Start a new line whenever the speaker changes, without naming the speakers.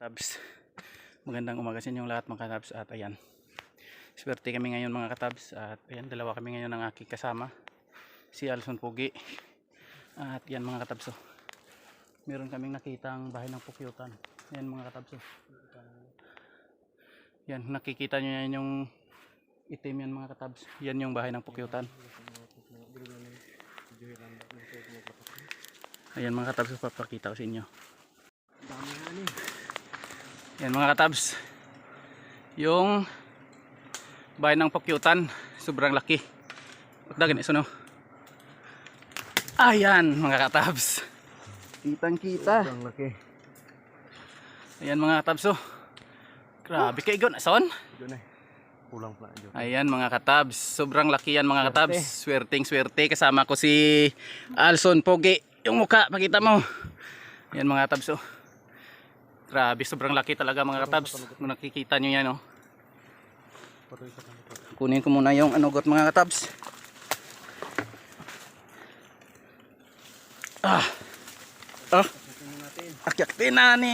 Katabs. Magandang umaga sa inyong lahat mga katabs at ayan. Swerte kami ngayon mga katabs at ayan dalawa kami ngayon ng aking kasama. Si Alson Pugi. At yan mga katabs. oh. Meron kaming nakitang bahay ng pukyutan. Yan mga katabs. oh. Yan nakikita nyo yan yung itim yan mga katabs. Yan yung bahay ng pukyutan. Ayan mga katabs papakita ko sa inyo. Yan mga katabs. Yung bahay ng pakyutan, sobrang laki. Dagan iso no. Ayan mga katabs. Kitang kita.
Ang laki.
Ayan mga katabs oh. Grabe kay Gon ason.
Doon eh. Kulang pa dyan.
Ayan mga katabs, sobrang laki yan mga katabs. Swerteng swerte kasama ko si Alson Pogi. Yung mukha, pakita mo. Ayan mga katabs oh. Grabe, sobrang laki talaga mga katabs. Kung nakikita nyo yan oh. Kunin ko muna yung anugot mga katabs. Ah. Ah. Akyatin na ni.